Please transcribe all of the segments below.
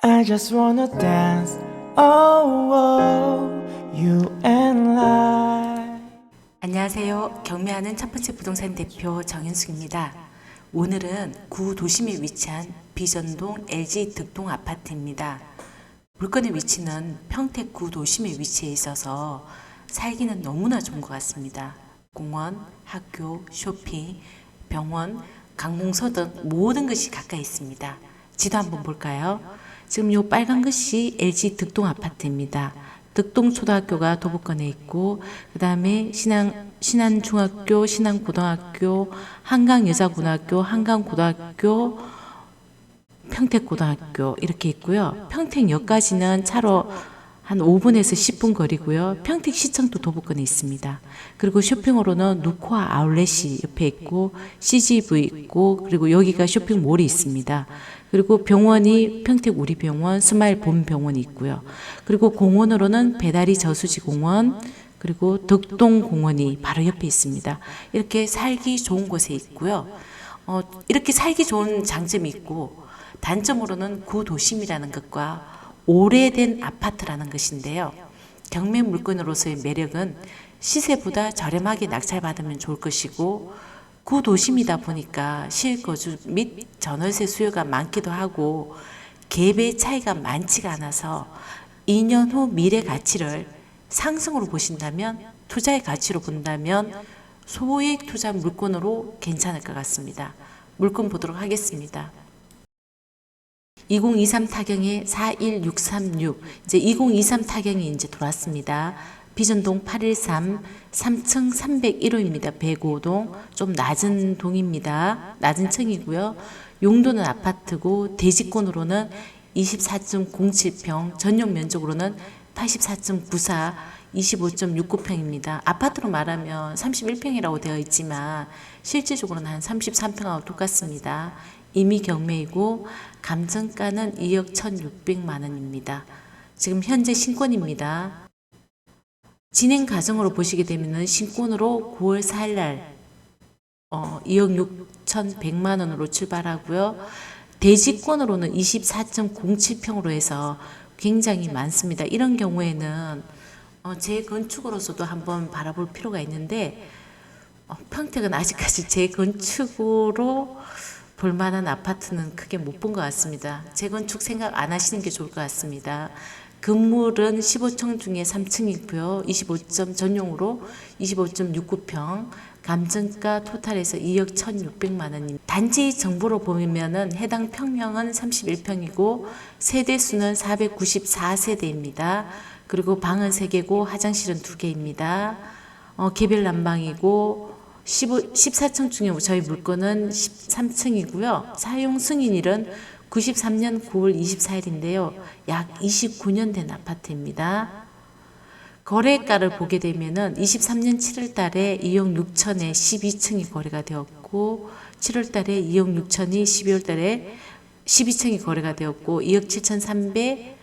I just wanna dance, oh, oh, you and I. 안녕하세요. 경매하는 첫 번째 부동산 대표 정현숙입니다. 오늘은 구 도심에 위치한 비전동 LG 득동 아파트입니다. 물건의 위치는 평택 구 도심에 위치해 있어서 살기는 너무나 좋은 것 같습니다. 공원, 학교, 쇼핑, 병원, 강공서 등 모든 것이 가까이 있습니다. 지도 한번 볼까요? 지금 요 빨간 것이 LG 득동 아파트입니다. 득동 초등학교가 도보권에 있고 그 다음에 신안 신안 중학교, 신안 고등학교, 한강 여자고등학교, 한강 고등학교, 평택 고등학교 이렇게 있고요. 평택역까지는 차로 한 5분에서 10분 거리고요. 평택 시청도 도보권에 있습니다. 그리고 쇼핑으로는 누코아 아울렛이 옆에 있고 CGV 있고 그리고 여기가 쇼핑몰이 있습니다. 그리고 병원이 평택 우리 병원, 스마일 봄병원이 있고요. 그리고 공원으로는 배다리 저수지 공원, 그리고 덕동 공원이 바로 옆에 있습니다. 이렇게 살기 좋은 곳에 있고요. 어, 이렇게 살기 좋은 장점이 있고 단점으로는 구도심이라는 것과 오래된 아파트라는 것인데요. 경매 물건으로서의 매력은 시세보다 저렴하게 낙찰받으면 좋을 것이고 구도심이다 보니까 실거주 및 전월세 수요가 많기도 하고 갭의 차이가 많지가 않아서 2년 후 미래 가치를 상승으로 보신다면 투자의 가치로 본다면 소액 투자 물건으로 괜찮을 것 같습니다. 물건 보도록 하겠습니다. 2023 타경에 41636 이제 2023 타경이 이제 들어왔습니다. 비전동 813 3층 301호입니다. 105동 좀 낮은 동입니다. 낮은 층이고요. 용도는 아파트고 대지권으로는 24.07평 전용 면적으로는 84.94 25.69평입니다. 아파트로 말하면 31평이라고 되어 있지만 실질적으로는 한 33평하고 똑같습니다. 이미 경매이고 감정가는 2억 1,600만 원입니다. 지금 현재 신권입니다. 진행 과정으로 보시게 되면은 신권으로 9월 4일 날 어, 2억 6,100만 원으로 출발하고요. 대지권으로는 24.07평으로 해서 굉장히 많습니다. 이런 경우에는 어, 재건축으로서도 한번 바라볼 필요가 있는데 어, 평택은 아직까지 재건축으로 볼 만한 아파트는 크게 못 본 것 같습니다. 재건축 생각 안 하시는 게 좋을 것 같습니다. 건물은 15층 중에 3층이고요. 25점 전용으로 25.69평, 감정가 토탈에서 2억 1,600만 원입니다. 단지 정보로 보면은 해당 평형은 31평이고 세대 수는 494세대입니다. 그리고 방은 3개고 화장실은 2개입니다. 어, 개별 난방이고 15, 14층 중에 저희 물건은 13층이고요. 사용 승인일은 93년 9월 24일인데요. 약 29년 된 아파트입니다. 거래가를 보게 되면은 23년 7월 달에 2억 6천에 12층이 거래가 되었고 7월 달에 2억 6천이 12월 달에 12층이 거래가 되었고 2억 7,300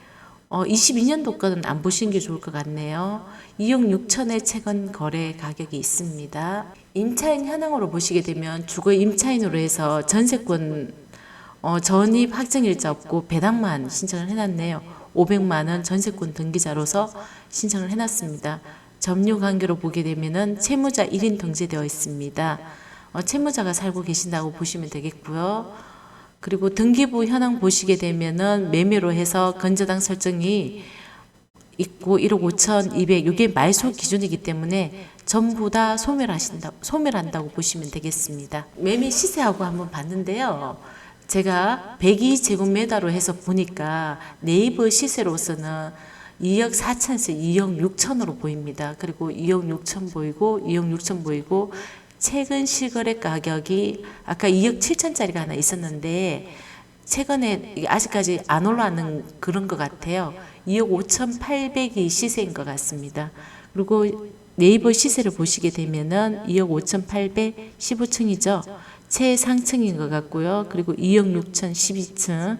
어, 22년도 거는 안 보시는 게 좋을 것 같네요. 2억 6천의 채권 거래 가격이 있습니다. 임차인 현황으로 보시게 되면 주거 임차인으로 해서 전세권 어, 전입 확정일자 없고 배당만 신청을 해놨네요. 500만 원 전세권 등기자로서 신청을 해놨습니다. 점유 관계로 보게 되면은 채무자 1인 등재되어 있습니다. 어, 채무자가 살고 계신다고 보시면 되겠고요. 그리고 등기부 현황 보시게 되면은 매매로 해서 건저당 설정이 있고 1억 5,200 이게 말소 기준이기 때문에 전부 다 소멸하신다 소멸한다고 보시면 되겠습니다. 매매 시세하고 한번 봤는데요. 제가 102제곱미터로 해서 보니까 네이버 시세로서는 2억 4천에서 2억 6천으로 보입니다. 그리고 2억 6천 보이고 2억 6천 보이고 최근 실거래 가격이 아까 2억 7천짜리가 하나 있었는데 최근에 아직까지 안 올라가는 그런 것 같아요. 2억 5천 8백이 시세인 것 같습니다. 그리고 네이버 시세를 보시게 되면은 2억 5천 8백 15층이죠. 최상층인 것 같고요. 그리고 2억 6천 12층,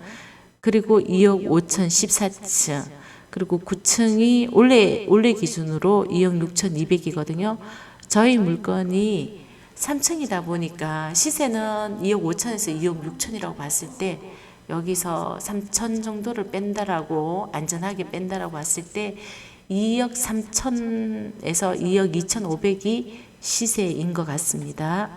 그리고 2억 5천 14층, 그리고 9층이 올해 올해 기준으로 2억 6천 2백이거든요. 저희 물건이 3층이다 보니까 시세는 2억 5천에서 2억 6천이라고 봤을 때 여기서 3천 정도를 뺀다라고 안전하게 뺀다라고 했을 때 2억 3천에서 2억 2,500이 시세인 것 같습니다.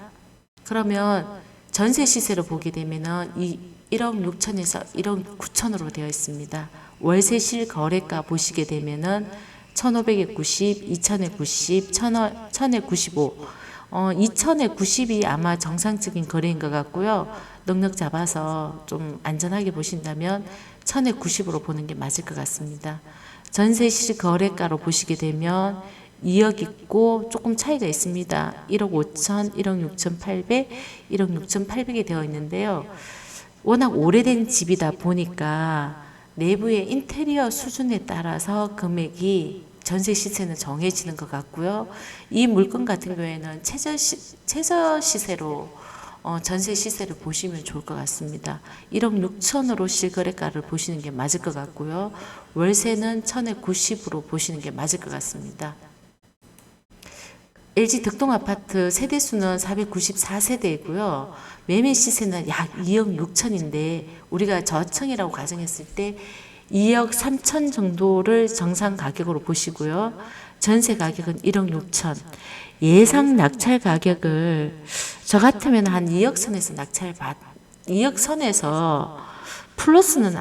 그러면 전세 시세로 보게 되면은 이 1억 6천에서 1억 9천으로 되어 있습니다. 월세 실 거래가 보시게 되면은 1,500에 90, 2,000에 90, 1,000에 1,000에 95. 어, 2,000에 90이 아마 정상적인 거래인 것 같고요. 능력 잡아서 좀 안전하게 보신다면 1,000에 90으로 보는 게 맞을 것 같습니다. 전세 실거래가로 보시게 되면 2억 있고 조금 차이가 있습니다. 1억 5천, 1억 6천 8백, 1억 6천 8백이 되어 있는데요. 워낙 오래된 집이다 보니까 내부의 인테리어 수준에 따라서 금액이 전세 시세는 정해지는 것 같고요. 이 물건 같은 경우에는 최저, 시, 최저 시세로 어, 전세 시세를 보시면 좋을 것 같습니다. 1억 6천으로 실거래가를 보시는 게 맞을 것 같고요. 월세는 1천에 90으로 보시는 게 맞을 것 같습니다. LG 득동 아파트 세대 수는 494세대이고요. 매매 시세는 약 2억 6천인데 우리가 저층이라고 가정했을 때 2억 3천 정도를 정상 가격으로 보시고요. 전세 가격은 1억 6천. 예상 낙찰 가격을 저 같으면 한 2억 선에서 낙찰 받 2억 선에서 플러스는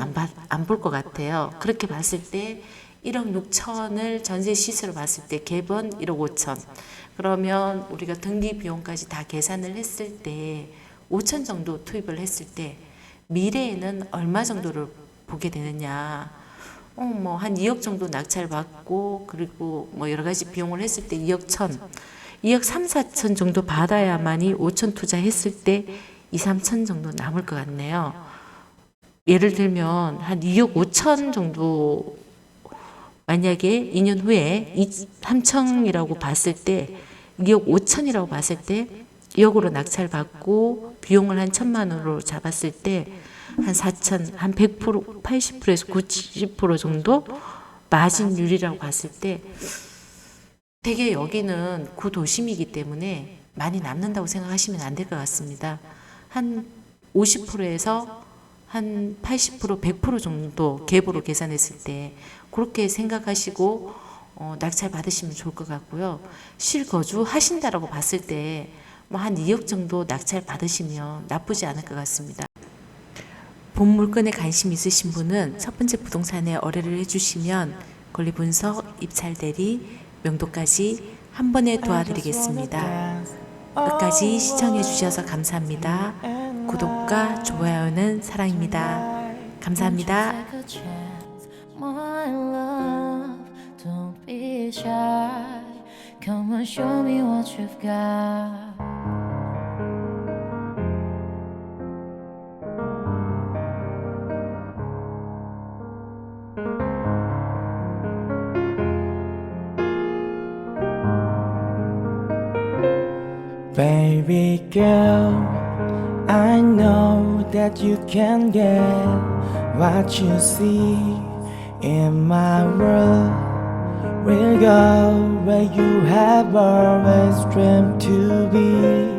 안볼 것 같아요. 그렇게 봤을 때 1억 6천을 전세 시세로 봤을 때 갭은 1억 5천. 그러면 우리가 등기 비용까지 다 계산을 했을 때 5천 정도 투입을 했을 때 미래에는 얼마 정도를 보게 되느냐. 어, 뭐, 한 2억 정도 낙찰 받고, 그리고 뭐 여러 가지 비용을 했을 때 2억 천, 2억 3, 4천 정도 받아야만이 5천 투자했을 때 2, 3천 정도 남을 것 같네요. 예를 들면 한 2억 5천 정도 만약에 2년 후에 3천이라고 봤을 때 2억 5천이라고 봤을 때 2억으로 낙찰 받고 비용을 한 천만 원으로 잡았을 때 한 4천 한 100% 80%에서 90% 정도 마진율이라고 봤을 때 되게 여기는 구도심이기 때문에 많이 남는다고 생각하시면 안 될 것 같습니다. 한 50%에서 한 80% 100% 정도 갭으로 계산했을 때 그렇게 생각하시고 어, 낙찰 받으시면 좋을 것 같고요. 실거주 하신다라고 봤을 때 뭐 한 2억 정도 낙찰 받으시면 나쁘지 않을 것 같습니다. 본 물건에 관심 있으신 분은 첫 번째 부동산에 의뢰를 해주시면 권리 분석, 입찰 대리, 명도까지 한 번에 도와드리겠습니다. 끝까지 시청해 주셔서 감사합니다. 구독과 좋아요는 사랑입니다. 감사합니다. Come and show me what you've got. Baby girl, I know that you can get what you see in my world. We'll go where you have always dreamed to be.